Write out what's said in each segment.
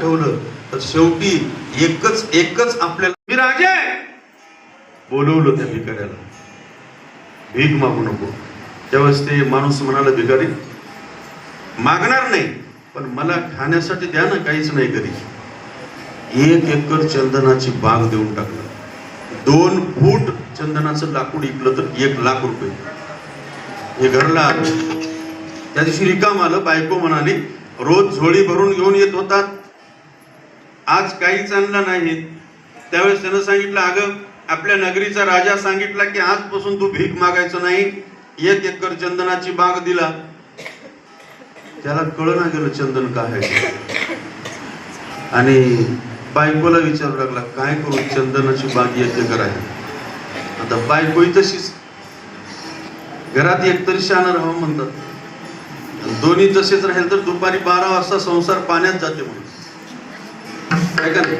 शेवटी तर शेवटी एकच एकच आपल्याला मी राजे बोलवलं त्या भिकाऱ्याला. भीक मागू नको. त्यावेळेस ते माणूस म्हणाला भिकारी मागणार नाही पण मला खाण्यासाठी द्या ना काहीच नाही घरी एक एकर चंदनाची बाग देऊन टाकलं. दोन फूट चंदनाचं लाकूड इकलं तर एक लाख रुपये. हे घरला आलं. त्या दिवशी रिकाम आलं. बायको म्हणाली रोज झोळी भरून घेऊन येत होतात. आज काहीच आणलं नाही. त्यावेळेस त्यानं सांगितलं अगं आपल्या नगरीचा राजा सांगितला की आजपासून तू भीक मागायचं नाही. एक एकर चंदनाची बाग दिला. त्याला कळना गेलं चंदन काय आहे. आणि बायकोला विचारू लागला काय करू चंदनाची बाग एक एकर आहे. आता बायकोही तशीच घरात एकतरी शान राहावं म्हणतात. दोन्ही तसेच राहील तर दुपारी बारा वाजता संसार पाण्यात जाते म्हणून. का नाही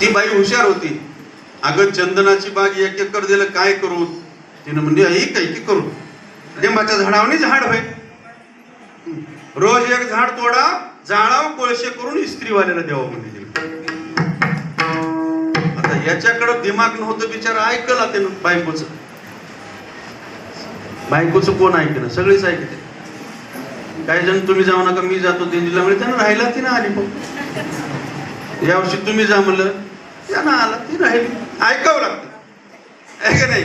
ती बाई हुशार होती. अगं चंदनाची बाग एक एकर दिलं काय करू? तिनं म्हणजे आई काय करू? लिंबाच्या झाडावनी झाड होय. रोज एक झाड तोडा जाळाव कोळशे करून इस्त्रीवाल्याला द्यावं म्हणजे आता याच्याकडं दिमाग नव्हतं बिचार ऐकला त्यानं बायकोच. बायकोचं कोण ऐकलं? सगळीच ऐकते. काही जण तुम्ही जाऊ नका मी जातो. दिंडीला म्हणजे त्यांना राहिला ती ना आली मग यावर्षी तुम्ही जा म्हणलं त्यांना आला ती राहिली. ऐकावं लागतं. आहे का नाही?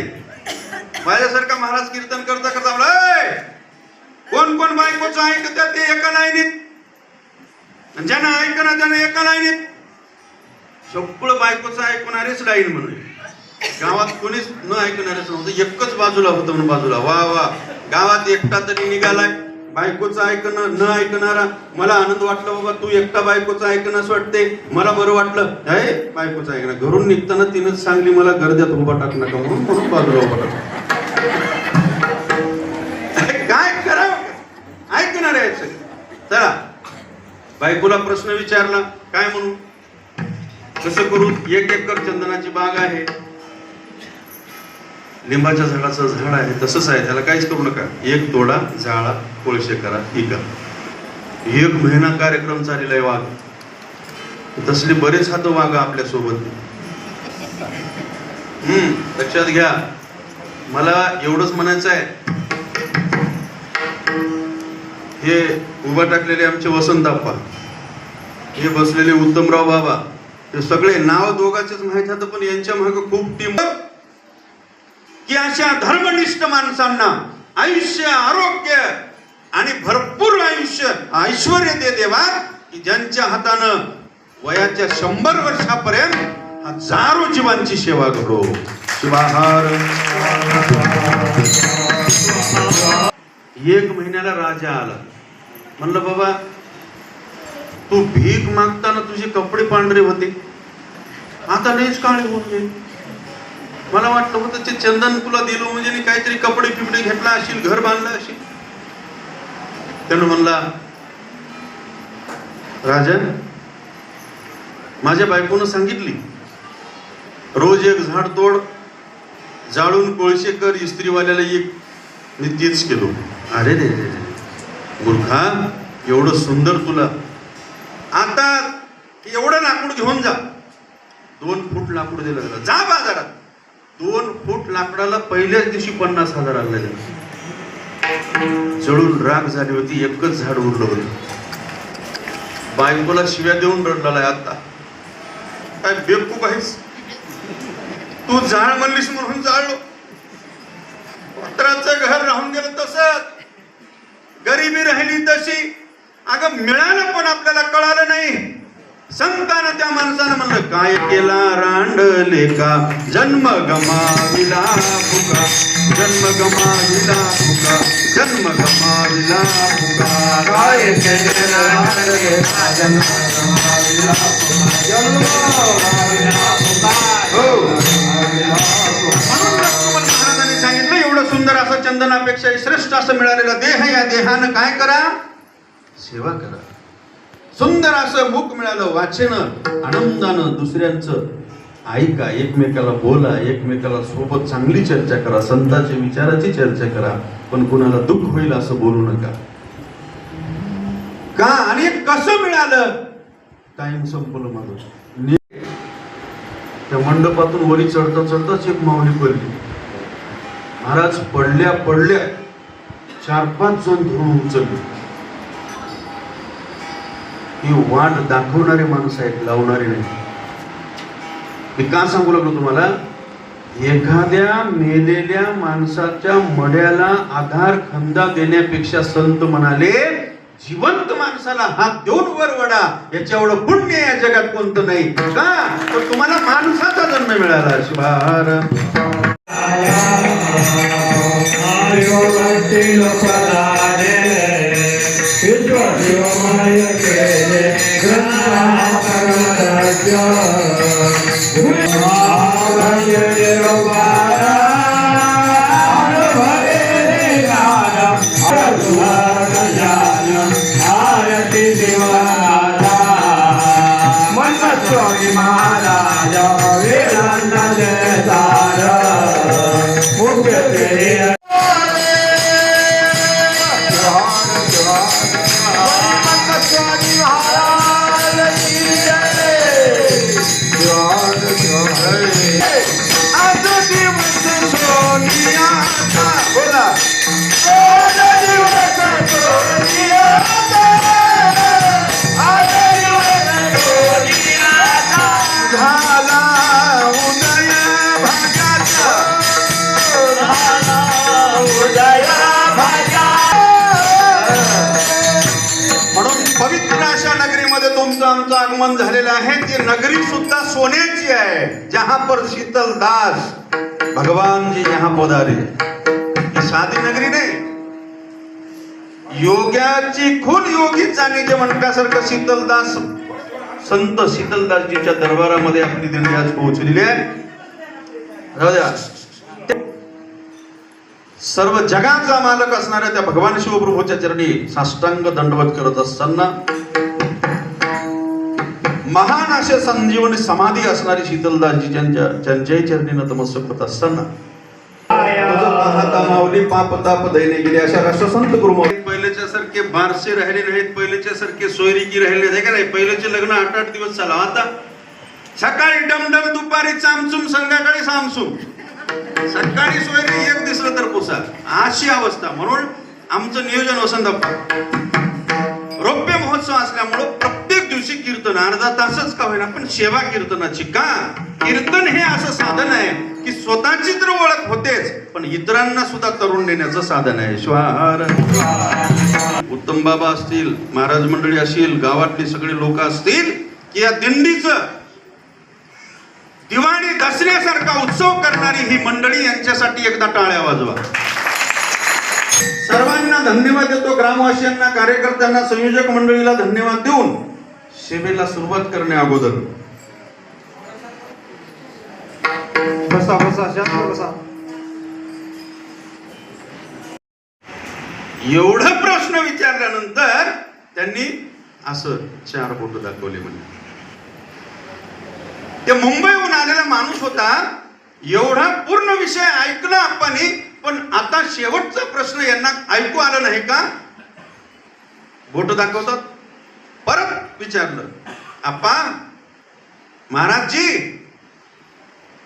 माझ्यासारखा महाराज कीर्तन करता करता म्हणलं कोण कोण बायकोचं ऐकतात ते एका लाईनीत? आणि ज्यांना ऐकणार त्यांना एका लाईनीत. सगळं बायकोचं ऐकणारेच लाईन म्हणून. गावात कोणीच न ऐकणारच नव्हतं एकच बाजूला होतं म्हणून बाजूला. वा वा. गावात एकटा तरी निघालाय. बायकोचं ऐकणं न ऐकणारा मला आनंद वाटला बाबा तू एकटा बायकोचं ऐकणंच वाटते. मला बरं वाटलं हे बायकोचं ऐकणं. घरून निघताना तिनं सांगली मला गर्द्यात उभा टाक नका म्हणून म्हणून बाजूला उभा टाक. काय करावं ऐकणार आहे चला. बायकोला प्रश्न विचारला काय म्हणू? कसं करू? एक एकर चंदनाची बाग आहे. लिंबाच्या झाडाचं झाड आहे तसंच आहे. त्याला काहीच करू नका. एक तोडा जाळा कोळशे करा इका एक महिना कार्यक्रम चाललेला आहे वाघ. तसले बरेच हात वाघ आपल्यासोबत. हम्म लक्षात घ्या. मला एवढंच म्हणायचं आहे. हे उभा टाकलेले आमचे वसंत आप्पा. हे बसलेले उत्तमराव बाबा. हे सगळे नाव दोघांचेच माहीत होतं पण यांच्या मागे खूप टीम की अशा धर्मनिष्ठ माणसांना आयुष्य आरोग्य आणि भरपूर आयुष्य ऐश्वर दे देवा की ज्यांच्या हातानं वयाच्या शंभर वर्षापर्यंत हजारो जीवांची सेवा करो. शिवाहार एक महिन्याला राजा आला. म्हणलं बाबा तू भीक मागताना तुझे कपडे पांढरे होते. आता लयच काळे होऊन गेले. मला वाटलं होतं ते चंदन तुला दिलो म्हणजे काहीतरी कपडे पिपडे घेतला असेल घर बांधलं असेल. त्यानं म्हणला राजा माझ्या बायकोनं सांगितली रोज एक झाड तोड जाळून कोळशे कर इस्त्रीवाल्याला एक मी तीच केलो. अरे रे रे रे. मूर्खा एवढं सुंदर तुला. आता एवढं लाकूड घेऊन जा. दोन फूट लाकूड दिलं जा बाजारात. दोन फूट लाकडाला पहिल्याच दिवशी पन्नास हजार आणले चढून राग झाली होती एकच झाड उरलं होतं. बायकोला शिव्या देऊन रडलेला आता काय बेवकूफ आहेस तू जाळ म्हणलीस म्हणून जाळलो. पत्राचं घर राहून गेलं तसंच. गरिबी राहिली तशी. अगं मिळालं पण आपल्याला कळालं नाही. संतानं त्या माणसानं म्हणलं काय केला रांडले का जन्म गमाविला फुका जन्म गमाविला फुका जन्म गमाविला फुका काय रांडले का जन्म गमाविला जन्म गमाविला हो. महाराजांनी सांगितलं एवढं सुंदर असं चंदनापेक्षा श्रेष्ठ असं मिळालेलं देह या देहानं काय करा? सेवा करा. सुंदर असं मुख मिळालं वाचन आनंदानं दुसऱ्यांचं. ऐका एकमेकाला बोला एकमेकाला सोबत चांगली चर्चा करा संतांच्या विचाराची चर्चा करा पण कुणाला दुःख होईल असं बोलू नका. का? आणि कसं मिळालं? टाइम संपलं माझं. त्या मंडपातून वरी चढता चढताच एक माऊली पडली. महाराज पडल्या पडल्या. चार पाच जण धरून उचलले. ही वाट दाखवणारे माणसं आहेत लावणारे नाही मी का सांगू लागलो तुम्हाला एखाद्या मेलेल्या माणसाच्या मड्याला आधार खंदा देण्यापेक्षा संत म्हणाले जिवंत माणसाला हात देऊन वर वडा याच्या एवढं पुण्य या जगात कोणतं नाही का तर तुम्हाला माणसाचा जन्म मिळाला शिवार निर्माण झालेलं आहे ती नगरी सुद्धा सोन्याची आहे. जहाँ पर शीतल दास भगवान जी यहाँ पधारे ही साधी नगरी नाही. योग्याची खून योगी आणि जे म्हणण्यासारखं शीतलदास संत शीतलदासजीच्या दरबारामध्ये आपली दिंडी आज पोहोचलेली आहे. राहू सर्व जगाचा मालक असणाऱ्या त्या भगवान शिवप्रभूच्या चरणी साष्टांग दंडवत करत असताना महान असे संजीवनी समाधी असणारी शीतलदासजी त्यांच्या त्यांच्याही चरणी नतमस्तक होत असताना माऊली पाप ताप दैने गेले अशा राष्ट्रसंत गुरु पहिलेच्या सारखे बारसे राहिले नाहीत पहिलेच्या सारखे सोयरिकी राहिले नाही का नाही? पहिलेचे लग्न आठ आठ दिवस चाला आता सकाळी डमडम दुपारी चामचूम संध्याकाळी सामसूम. सकाळी सोयरी एक दिसलं तर पुसा अशी अवस्था. म्हणून आमचं नियोजन वसंतप्पा. रौप्य महोत्सव असल्यामुळं प्रत्येक दिवशी कीर्तन अर्धा तासच का होईना पण सेवा कीर्तनाची का? कीर्तन हे असं साधन आहे की स्वतःची तर ओळख होतेच पण इतरांना सुद्धा तरुण देण्याचं साधन आहे. श्वार उत्तम बाबा असतील महाराज मंडळी असतील गावातली सगळी लोक असतील की या दिंडीच दिवाळी दसऱ्यासारखा उत्सव करणारी ही मंडळी यांच्यासाठी एकदा टाळ्या वाजवा. सर्वांना धन्यवाद देतो ग्रामवासियांना कार्यकर्त्यांना संयोजक मंडळीला धन्यवाद देऊन. सेवेला सुरुवात करण्या अगोदर. बसा बसा शांत बसा. एवढं प्रश्न विचारल्यानंतर त्यांनी असं चार बोट दाखवले म्हणजे ते मुंबईहून आलेला माणूस होता. एवढा पूर्ण विषय ऐकला आपण पण आता शेवटचा प्रश्न यांना ऐकू आला नाही का? बोट दाखवतात? परत विचारलं आप्पा महाराजजी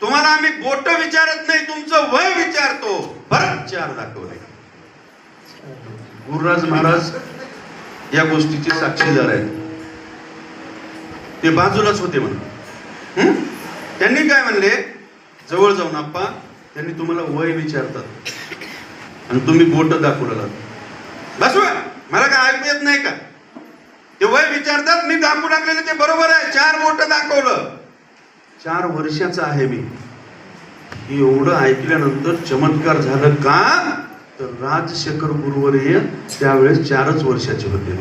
तुम्हाला आम्ही बोट विचारत नाही तुमचं वय विचारतो. परत चार दाखवले. गुरुराज महाराज या गोष्टीचे साक्षीदार आहेत. ते बाजूलाच होते म्हणून. त्यांनी काय म्हणले? जवळ जाऊन आप्पा त्यांनी तुम्हाला वय विचारतात आणि तुम्ही बोट दाखवलेला बसवा मला काय ऐकू येत नाही का? ते वय विचारतात मी दाखवू लागलेलं ते बरोबर आहे. चार बोट दाखवलं. चार वर्षाचं आहे मी. एवढं ऐकल्यानंतर चमत्कार झालं का? तर राजशेखर गुरुवर्य त्यावेळेस चारच वर्षाचे होते.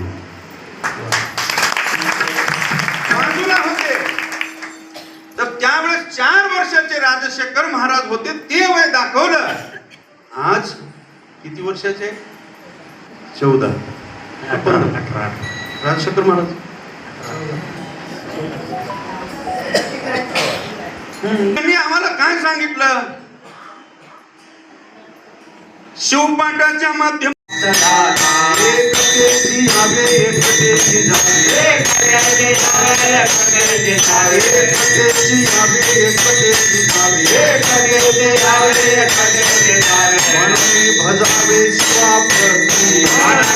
होते. तर त्यावेळेस चार वर्षाचे राजशेखर महाराज होते ते वय दाखवलं. आज किती वर्षाचे? चौदा. अठरा राजशेखर महाराज. त्यांनी आम्हाला काय सांगितलं? शिवपाठाच्या माध्यम एकतेची हवे भजावे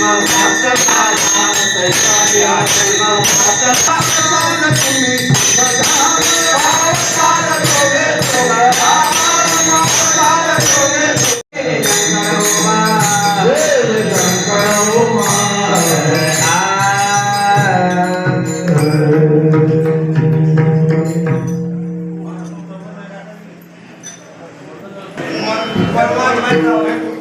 दान माझ सांगा सापडला हा जन्म